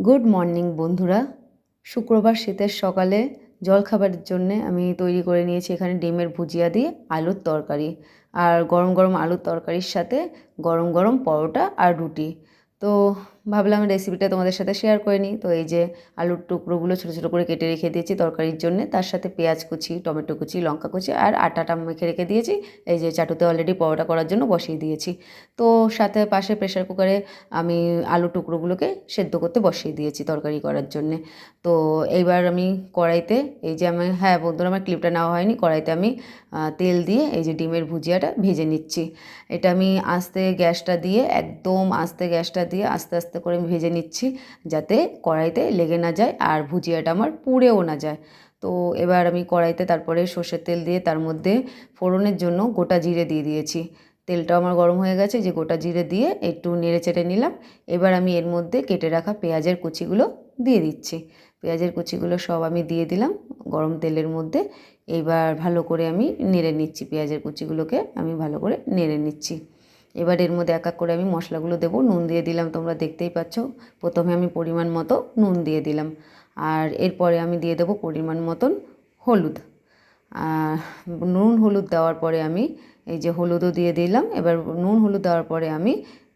Good morning বন্ধুরা। শুক্রবার শীতের সকালে জলখাবারের জন্যে আমি তৈরি করে নিয়েছি এখানে ডিমের ভুজিয়া দিয়ে আলুর তরকারি আর গরম গরম আলুর তরকারির সাথে গরম গরম পরোটা আর রুটি। তো ভাবলাম রেসিপিটা তোমাদের সাথে শেয়ার করে নিই। তো এই যে আলুর টুকরোগুলো ছোটো ছোটো করে কেটে রেখে দিয়েছি তরকারির জন্য। তার সাথে পেঁয়াজ কুচি, টমেটো কুচি, লঙ্কা কুচি আর আটাটা মেখে রেখে দিয়েছি। এই যে চাটুতে অলরেডি পরোটা করার জন্য বসিয়ে দিয়েছি। তো সাথে পাশে প্রেশার কুকারে আমি আলু টুকরোগুলোকে সেদ্ধ করতে বসিয়ে দিয়েছি তরকারি করার জন্যে। তো এইবার আমি কড়াইতে এই যে আমি হ্যাঁ বন্ধুরা আমার ক্লিপটা নেওয়া হয়নি, কড়াইতে আমি তেল দিয়ে এই যে ডিমের ভুজিয়াটা ভেজে নিচ্ছি। এটা আমি আস্তে গ্যাসটা দিয়ে, একদম আস্তে গ্যাসটা দিয়ে আস্তে আস্তে করে আমি ভেজে নিচ্ছি যাতে কড়াইতে লেগে না যায় আর ভুজিয়াটা আমার পুড়েও না যায়। তো এবার আমি কড়াইতে তারপরে সর্ষের তেল দিয়ে তার মধ্যে ফোড়নের জন্য গোটা জিরে দিয়ে দিয়েছি। তেলটা আমার গরম হয়ে গেছে, যে গোটা জিরে দিয়ে একটু নেড়ে চেড়ে নিলাম। এবার আমি এর মধ্যে কেটে রাখা পেঁয়াজের কুচিগুলো দিয়ে দিচ্ছি। পেঁয়াজের কুচিগুলো সব আমি দিয়ে দিলাম গরম তেলের মধ্যে। এইবার ভালো করে আমি নেড়ে নিচ্ছি, পেঁয়াজের কুচিগুলোকে আমি ভালো করে নেড়ে নিচ্ছি। এবার এর মধ্যে এক এক করে আমি মশলাগুলো দেবো। নুন দিয়ে দিলাম, তোমরা দেখতেই পাচ্ছ। প্রথমে আমি পরিমাণ মতো নুন দিয়ে দিলাম। আর এরপরে আমি দিয়ে দেবো পরিমাণ মতন হলুদ। নুন হলুদ দেওয়ার পরে আমি এই যে হলুদও দিয়ে দিলাম। এবার নুন হলুদ দেওয়ার পরে আমি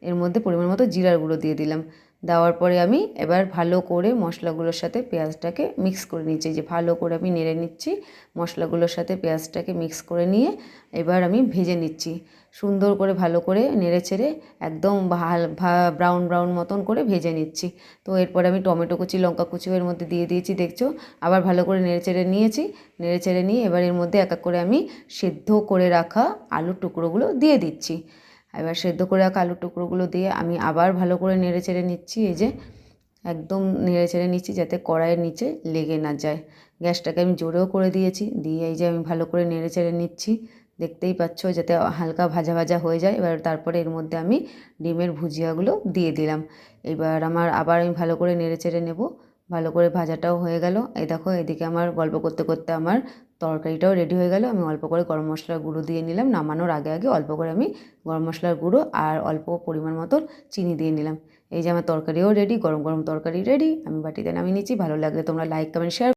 এর মধ্যে পরিমাণ মতো জিরার গুঁড়ো দিয়ে দিলাম। দেওয়ার পরে আমি এবার ভালো করে মশলাগুলোর সাথে পেঁয়াজটাকে মিক্স করে নিচ্ছি যে ভালো করে আমি নেড়ে নিচ্ছি, মশলাগুলোর সাথে পেঁয়াজটাকে মিক্স করে নিয়ে এবার আমি ভেজে নিচ্ছি। সুন্দর করে ভালো করে নেড়ে ছেড়ে একদম ভালো ব্রাউন ব্রাউন মতন করে ভেজে নিচ্ছি। তো এরপরে আমি টমেটো কুচি, লঙ্কা কুচিও এর মধ্যে দিয়ে দিয়েছি, দেখছ? আবার ভালো করে নেড়ে চেড়ে নিয়েছি। নেড়ে চেড়ে নিয়ে এবার এর মধ্যে এক এক করে আমি সেদ্ধ করে রাখা আলুর টুকরোগুলো দিয়ে দিচ্ছি। এবার সেদ্ধ করে রাখা আলুর টুকরোগুলো দিয়ে আমি আবার ভালো করে নেড়ে চেড়ে নিচ্ছি, এই যে একদম নেড়ে চেড়ে নিচ্ছি যাতে কড়াইয়ের নিচে লেগে না যায়। গ্যাসটাকে আমি জোরেও করে দিয়েছি, দিয়ে এই যে আমি ভালো করে নেড়ে চেড়ে নিচ্ছি। দেখতেই পাচ্ছ যাতে হালকা ভাজা ভাজা হয়ে যায়। এবার তারপরে এর মধ্যে আমি ডিমের ভুজিয়াগুলো দিয়ে দিলাম। এবার আমার আবার আমি ভালো করে নেড়ে চেড়ে নেব। ভালো করে ভাজাটাও হয়ে গেল। এই দেখো এদিকে আমার গল্প করতে করতে আমার তরকারিটাও রেডি হয়ে গেল। আমি অল্প করে গরম মশলার গুঁড়ো দিয়ে নিলাম। নামানোর আগে আগে অল্প করে আমি গরম মশলার গুঁড়ো আর অল্প পরিমাণ মতো চিনি দিয়ে নিলাম। এই যে আমার তরকারিও রেডি গরম গরম তরকারি রেডি আমি বাটিতে নামিয়ে নিচ্ছি। ভালো লাগলে তোমরা লাইক কমেন্ট শেয়ার